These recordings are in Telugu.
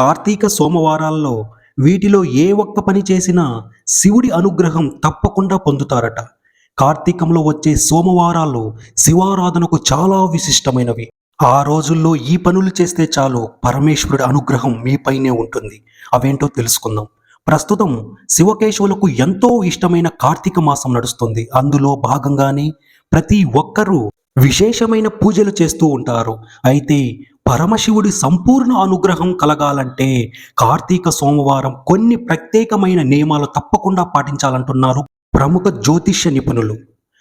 కార్తీక సోమవారాల్లో వీటిలో ఏ ఒక్క పని చేసినా శివుడి అనుగ్రహం తప్పకుండా పొందుతారట. కార్తీకంలో వచ్చే సోమవారాలు శివారాధనకు చాలా విశిష్టమైనవి. ఆ రోజుల్లో ఈ పనులు చేస్తే చాలు పరమేశ్వరుడి అనుగ్రహం మీపైనే ఉంటుంది. అవేంటో తెలుసుకుందాం. ప్రస్తుతం శివకేశవులకు ఎంతో ఇష్టమైన కార్తీక మాసం నడుస్తుంది. అందులో భాగంగానే ప్రతి ఒక్కరూ విశేషమైన పూజలు చేస్తూ ఉంటారు. అయితే పరమశివుడి సంపూర్ణ అనుగ్రహం కలగాలంటే కార్తీక సోమవారం కొన్ని ప్రత్యేకమైన నియమాలు తప్పకుండా పాటించాలంటున్నారు ప్రముఖ జ్యోతిష్య నిపుణులు.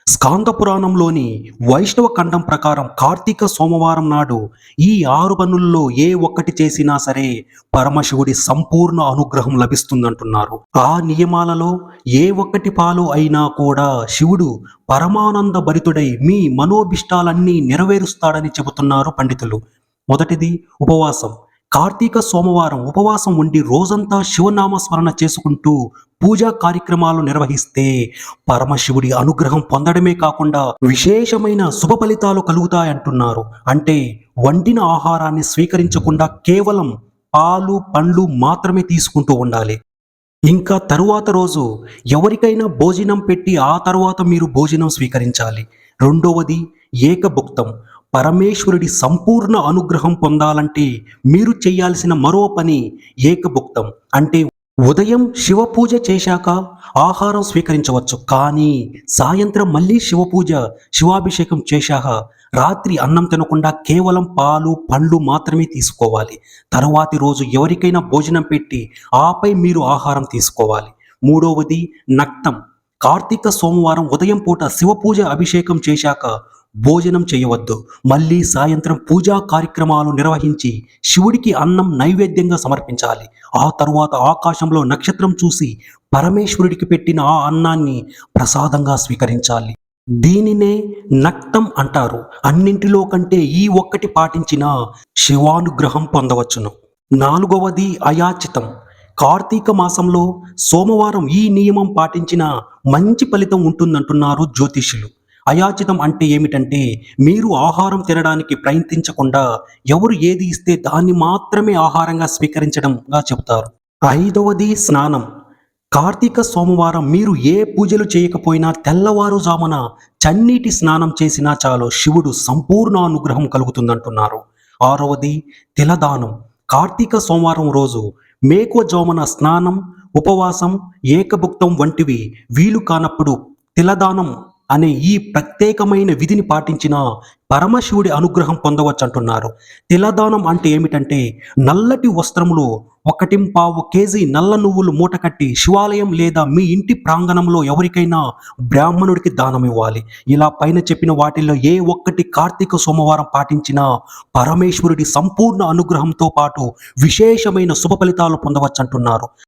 స్కాంద పురాణంలోని వైష్ణవ ఖండం ప్రకారం కార్తీక సోమవారం నాడు ఈ ఆరు పనుల్లో ఏ ఒక్కటి చేసినా సరే పరమశివుడి సంపూర్ణ అనుగ్రహం లభిస్తుందంటున్నారు. ఆ నియమాలలో ఏ ఒక్కటి పాలు అయినా కూడా శివుడు పరమానంద భరితుడై మీ మనోభిష్టాలన్నీ నెరవేరుస్తాడని చెబుతున్నారు పండితులు. మొదటిది ఉపవాసం. కార్తీక సోమవారం ఉపవాసం ఉండి రోజంతా శివనామ స్మరణ చేసుకుంటూ పూజా కార్యక్రమాలు నిర్వహిస్తే పరమశివుడి అనుగ్రహం పొందడమే కాకుండా విశేషమైన శుభ ఫలితాలు కలుగుతాయంటున్నారు. అంటే వండిన ఆహారాన్ని స్వీకరించకుండా కేవలం పాలు పండ్లు మాత్రమే తీసుకుంటూ ఉండాలి. ఇంకా తరువాత రోజు ఎవరికైనా భోజనం పెట్టి ఆ తరువాత మీరు భోజనం స్వీకరించాలి. రెండవది ఏకభుక్తం. పరమేశ్వరుడి సంపూర్ణ అనుగ్రహం పొందాలంటే మీరు చేయాల్సిన మరో పని ఏకభుక్తం. అంటే ఉదయం శివ పూజ చేశాక ఆహారం స్వీకరించవచ్చు. కానీ సాయంత్రం మళ్ళీ శివపూజ శివాభిషేకం చేశాక రాత్రి అన్నం తినకుండా కేవలం పాలు పండ్లు మాత్రమే తీసుకోవాలి. తరువాతి రోజు ఎవరికైనా భోజనం పెట్టి ఆపై మీరు ఆహారం తీసుకోవాలి. మూడవది నక్తం. కార్తీక సోమవారం ఉదయం పూట శివ పూజ అభిషేకం చేశాక భోజనం చేయవద్దు. మళ్ళీ సాయంత్రం పూజా కార్యక్రమాలు నిర్వహించి శివుడికి అన్నం నైవేద్యంగా సమర్పించాలి. ఆ తరువాత ఆకాశంలో నక్షత్రం చూసి పరమేశ్వరుడికి పెట్టిన ఆ అన్నాన్ని ప్రసాదంగా స్వీకరించాలి. దీనినే నక్తం అంటారు. అన్నింటిలో కంటే ఈ ఒక్కటి పాటించిన శివానుగ్రహం పొందవచ్చును. నాలుగవది అయాచితం. కార్తీక మాసంలో సోమవారం ఈ నియమం పాటించిన మంచి ఫలితం ఉంటుందంటున్నారు జ్యోతిష్యులు. అయాచితం అంటే ఏమిటంటే మీరు ఆహారం తినడానికి ప్రయత్నించకుండా ఎవరు ఏది ఇస్తే దాన్ని మాత్రమే ఆహారంగా స్వీకరించడంగా చెబుతారు ఐదవది స్నానం. కార్తీక సోమవారం మీరు ఏ పూజలు చేయకపోయినా తెల్లవారుజామున చన్నీటి స్నానం చేసినా చాలు శివుడు సంపూర్ణ అనుగ్రహం కలుగుతుందంటున్నారు. ఆరవది తిలదానం. కార్తీక సోమవారం రోజు మేకోజామున స్నానం ఉపవాసం ఏకభుక్తం వంటివి వీలు కానప్పుడు తిలదానం. అనే ఈ ప్రత్యేకమైన విధిని పాటించిన పరమశివుడి అనుగ్రహం పొందవచ్చు అంటున్నారు తిలదానం అంటే ఏమిటంటే నల్లటి వస్త్రములు ఒకటింపావు కేజీ నల్ల నువ్వులు మూటకట్టి శివాలయం లేదా మీ ఇంటి ప్రాంగణంలో ఎవరికైనా బ్రాహ్మణుడికి దానం ఇవ్వాలి. ఇలా పైన చెప్పిన వాటిల్లో ఏ ఒక్కటి కార్తీక సోమవారం పాటించినా పరమేశ్వరుడి సంపూర్ణ అనుగ్రహంతో పాటు విశేషమైన శుభ ఫలితాలు పొందవచ్చు అంటున్నారు